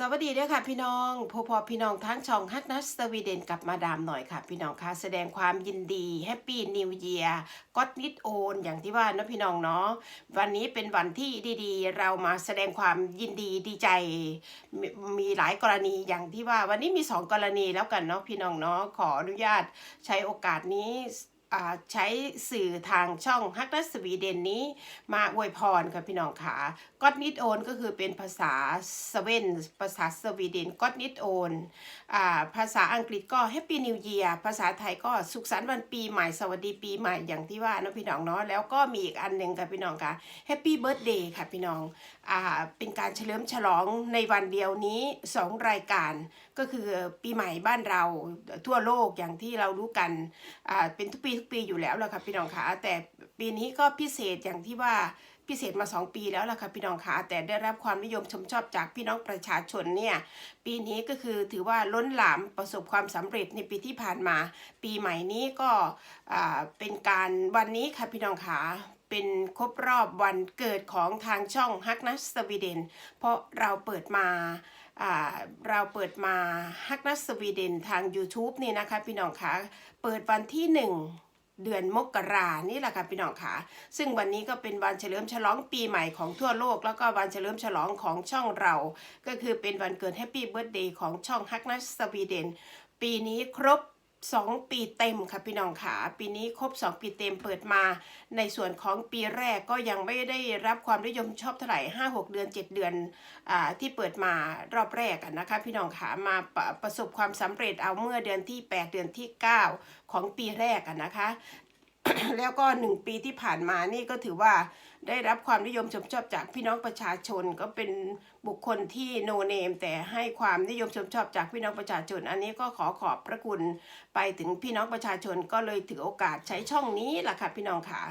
สวัสดีด้วยค่ะพี่น้องพอพอพี่น้องทั้งช่องฮักนัสสวีเดนกับมาดามหน่อยค่ะ พี่น้องค่ะแสดงความยินดีแฮปปี้นิวเยียร์ก็ตนิดโอนอย่างที่ว่านะพี่น้องเนาะวันนี้เป็นวันที่ดีๆ เรามาแสดงความยินดีดีใจมมีหลายกรณีอย่างที่ว่าวันนี้มีสองกรณีแล้วกันเนาะพี่น้องเนาะขออนุญาตใช้โอกาสนี้ ใช้สื่อทางช่องฮักนัสสวีเดนนี้มาอวยพรค่ะพี่น้องค่ะก็นิดโอนก็คือเป็นภาษาสเวนภาษาสวีเดนก็นิดโอนภาษาอังกฤษก็แฮปปี้นิวเยียภาษาไทยก็สุขสันต์วันปีใหม่สวัสดีปีใหม่อย่างที่ว่านะพี่น้องเนาะแล้วก็มีอีกอันหนึ่งค่ะพี่น้องค่ะแฮปปี้เบิร์ดเดย์ค่ะพี่น้องอ่าเป็นการเฉลิมฉลองในวันเดียวนี้สองรายการก็คือปีใหม่บ้านเราทั่วโลกอย่างที่เรารู้กันอ่าเป็นทุกปีทุกปีอยู่แล้วแหละค่ะพี่น้องค่ะแต่ปีนี้ก็พิเศษอย่างที่ว่าพิเศษมา 2 ปีแล้วล่ะค่ะพี่น้องค่ะแต่ได้รับความนิยมชมชอบจากพี่น้องประชาชนเนี่ยปีนี้ก็คือถือว่าล้นหลามประสบความสำเร็จในปีที่ผ่านมา ปีใหม่นี้ก็เป็นการวันนี้ค่ะพี่น้องค่ะเป็นครบรอบวันเกิดของทางช่องฮักนัสสวีเดน เพราะเราเปิดมาอ่าเราเปิดมาฮักนัสสวีเดนทาง YouTube นี่นะคะพี่น้องคะเปิดวันที่ 1 เดือนมกรานี่แหละค่ะพี่น้องคะซึ่งวันนี้ก็เป็นวันเฉลิมฉลองปีใหม่ของทั่วโลก แล้วก็วันเฉลิมฉลองของช่องเรา ก็คือเป็นวันเกิดแฮปปี้เบิร์ดเดย์ของช่องฮักนัสสวีเดน ปีนี้ครบ 2 ปีเต็มค่ะพี่น้องขาปีนี้ครบ 2 ปีเต็มเปิดมา ในส่วนของปีแรกก็ยังไม่ได้รับความนิยมชอบเท่าไหร่ 5 6 เดือน 7 เดือนอาที่เปิดมารอบแรกนะคะพี่น้องขามาปะประสบความสำเร็จเอาเมื่อเดือนที่ 8 เดือนที่ 9 ของปีแรกนะคะ แล้วก็หนึ่งปีที่ผ่านมานี่ก็ถือว่าได้รับความนิยมชมชอบจากพี่น้องประชาชนก็เป็นบุคคลที่โนเนม แต่ให้ความนิยมชมชอบจากพี่น้องประชาชน อันนี้ก็ขอขอบพระคุณไปถึงพี่น้องประชาชนก็เลยถือโอกาสใช้ช่องนี้แหละค่ะพี่น้องค่ะ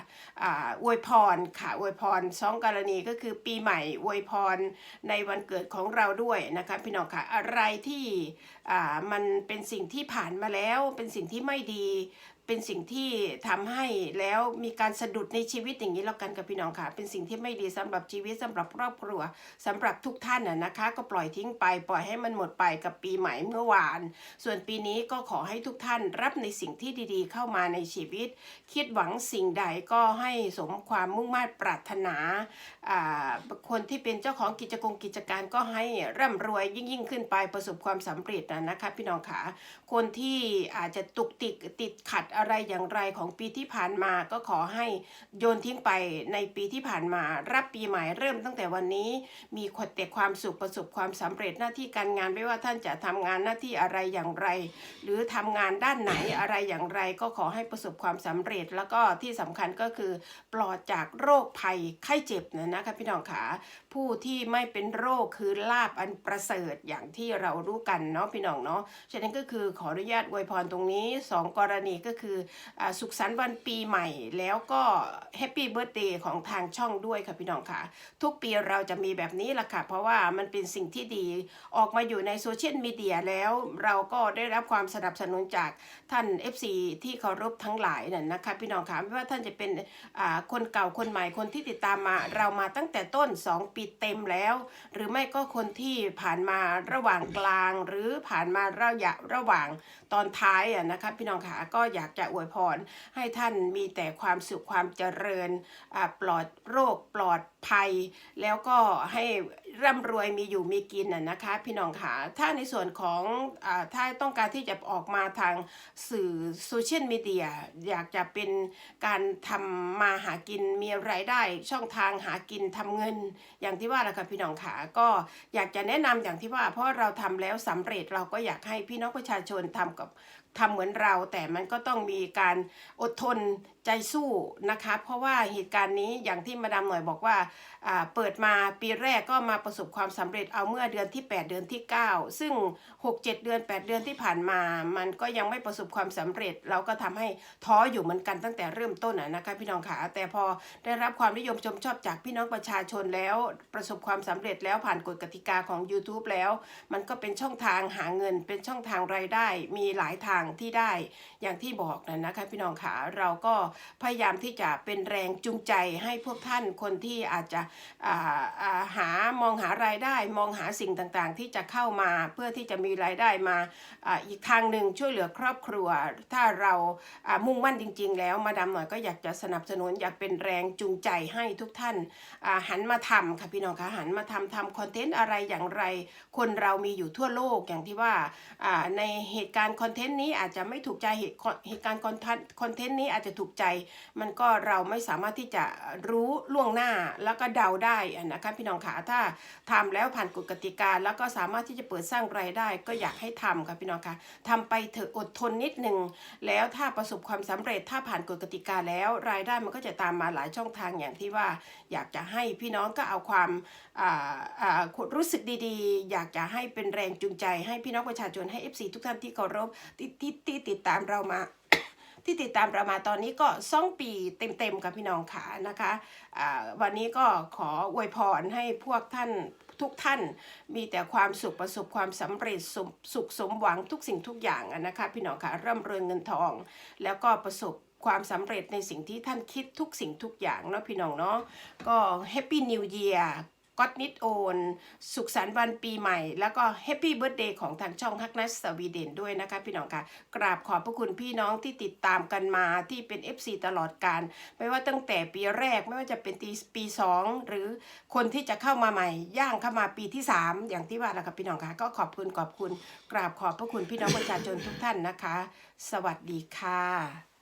อ่าอวยพรค่ะอวยพรสองกรณีก็คือปีใหม่อวยพรในวันเกิดของเราด้วยนะคะพี่น้องค่ะอะไรที่อ่ามันเป็นสิ่งที่ผ่านมาแล้วเป็นสิ่งที่ไม่ดี เป็นสิ่งที่ทำให้แล้วมีการสะดุดในชีวิตอย่างนี้แล้วกันกับพี่น้องค่ะ เป็นสิ่งที่ไม่ดีสำหรับชีวิตสำหรับครอบครัวสำหรับทุกท่านน่ะนะคะ ก็ปล่อยทิ้งไปปล่อยให้มันหมดไปกับปีใหม่เมื่อวาน ส่วนปีนี้ก็ขอให้ทุกท่านรับในสิ่งที่ดีๆ เข้ามาในชีวิต คิดหวังสิ่งใดก็ให้สมความมุ่งมั่นปรารถนาอ่าคนที่เป็นเจ้าของกิจกรกิจการก็ให้ร่ำรวยยิ่งยิ่งๆขึ้นไปประสบความสำเร็จนะนะคะพี่น้องค่ะคนที่อาจจะตุกติกติดขัดอะไรอย่างไรของปีที่ผ่านมาก็ขอให้โยนทิ้งไปในปีที่ผ่านมา รับปีใหม่เริ่มตั้งแต่วันนี้ มีขดแต่ความสุขประสบความสำเร็จหน้าที่การงานไม่ว่าท่านจะทำงานหน้าที่อะไรอย่างไร หรือทำงานด้านไหนอะไรอย่างไร ก็ขอให้ประสบความสำเร็จ แล้วก็ที่สำคัญก็คือ ปลอดจากโรคภัยไข้เจ็บนะนะคะพี่น้องขาผู้ที่ไม่เป็นโรคคือลาบอันประเสริฐอย่างที่เรารู้กันเนาะพี่น้องเนาะฉะนั้นก็คือขออนุญาตอวยพรตรงนี้ 2 กรณีก็คืออาสุขสันต์วันปีใหม่ แล้วก็แฮปปี้เบิร์ a เดย์ของทางช่องด้วยค่ะพี่น้องค่ะ ทุกปีเราจะมีแบบนี้ละค่ะ เพราะว่ามันเป็นสิ่งที่ดีออกมาอยู่ในโซเชียลมีเดียแล้วเราก็ได้รับความสนับสนุนจากท่าน FC ที่เคารพทั้งหลายนั่นนะคะพี่น้องค่ะไม่ว่าท่านจะเป็นคนเก่าคนใหม่คนที่ติดตามมา เรามาตั้งแต่ต้น 2 ปีเต็มแล้ว หรือไม่ก็คนที่ผ่านมาระหว่างกลาง หรือผ่านมาระยะระหว่างตอนท้ายอะนะคะพี่น้องขาก็อยากจะอวยพร ให้ท่านมีแต่ความสุขความเจริญปลอดโรคปลอดภัย แล้วก็ให้ร่ำรวยมีอยู่มีกินน่ะนะคะ พี่น้องขาถ้าในส่วนของอถ้าต้องการที่จะออกมาทางสื่อโซเชียลมีเดียอยากจะเป็นการทำมาหากินมีรายได้ช่องทางหากินทำเงิน อย่างที่ว่าแหละค่ะพี่น้องขาก็อยากจะแนะนำอย่างที่ว่าเพราะเราทำแล้วสำเร็จเราก็อยากให้พี่น้องประชาชนทำกับ ทำเหมือนเรา แต่มันก็ต้องมีการอดทนใจสู้นะคะ เพราะว่าเหตุการณ์นี้อย่างที่มาดามหน่อยบอกว่าเปิดมาปีแรกก็มาประสบความสำเร็จเอาเมื่อเดือนที่ 8 เดือนที่ 9 ซึ่ง 6 7 เดือน 8 เดือนที่ผ่านมา มันก็ยังไม่ประสบความสำเร็จ เราก็ทำให้ท้ออยู่เหมือนกันตั้งแต่เริ่มต้นอะนะคะพี่น้องขาแต่พอได้รับความนิยมชมชอบจากพี่น้องประชาชนแล้วประสบความสำเร็จแล้วผ่านกฎกติกาของ YouTube แล้ว มันก็เป็นช่องทางหาเงินเป็นช่องทางรายได้มีหลายทางที่ได้ อย่างที่บอกนะนะคะพี่น้องขาเราก็พยายามที่จะเป็นแรงจูงใจให้พวกท่านคนที่อาจจะหามองหารายได้มองหาสิ่งต่างๆ ที่จะเข้ามาเพื่อที่จะมีรายได้มาออีกทางหนึ่งช่วยเหลือครอบครัว ถ้าเรามุ่งมั่นจริง ๆ แล้วมาดามหน่อยก็อยากจะสนับสนุนอยากเป็นแรงจูงใจให้ทุกท่านหันมาทำค่ะพี่น้องคะหันมาทำทำคอนเทนต์อะไรอย่างไร คนเรามีอยู่ทั่วโลกอย่างที่ว่าในเหตุการณ์คอนเทนต์นี้อาจจะไม่ถูกใจเหตุการณ์คอนเทนต์คอนเทนต์นี้อาจจะถูกใจ มันก็เราไม่สามารถที่จะรู้ล่วงหน้าแล้วก็เดาได้นะคะพี่น้องขาถ้าทำแล้วผ่านกฎกติกา แล้วก็สามารถที่จะเปิดสร้างรายได้ ก็อยากให้ทำค่ะพี่น้องคะทำไปเถอะอดทนนิดหนึ่งแล้วถ้าประสบความสำเร็จถ้าผ่านกฎกติกาแล้ว รายได้มันก็จะตามมาหลายช่องทางอย่างที่ว่าอยากจะให้พี่น้องก็เอาความรู้สึกดีๆ อยากจะให้เป็นแรงจูงใจ ให้พี่น้องประชาชนให้ FC ทุกท่านที่เคารพที่ที่ติดตามเรามา ที่ติดตามเรามาตอนนี้ก็สองปีเต็มๆกับพี่น้องขานะคะวันนี้ก็ขออวยพรให้พวกท่านทุกท่านมีแต่ความสุขประสบความสำเร็จสสุขสมหวังทุกสิ่งทุกอย่างนะคะพี่น้องค่ะร่ำรวยเงินทอง แล้วก็ประสบความสำเร็จในสิ่งที่ท่านคิดทุกสิ่งทุกอย่างเนาะพี่น้องเนาะก็แฮปปี้นิวเยียร์ ก็อดนิดโอน สุขสันต์วันปีใหม่ แล้วก็แฮปปี้เบิร์ดเดย์ของทางช่องฮักนัสสวีเดนด้วยนะคะพี่น้องค่ะ กราบขอบพระคุณพี่น้องที่ติดตามกันมาที่เป็น FC ตลอดการ ไม่ว่าตั้งแต่ปีแรกไม่ว่าจะเป็นปีปีสองหรือคนที่จะเข้ามาใหม่ ย่างเข้ามาปีที่ 3 อย่างที่ว่าแหละครับพี่น้องค่ะ ก็ขอบคุณขอบคุณ กราบขอบพระคุณพี่น้องประชาชนทุกท่านนะคะ สวัสดีค่ะ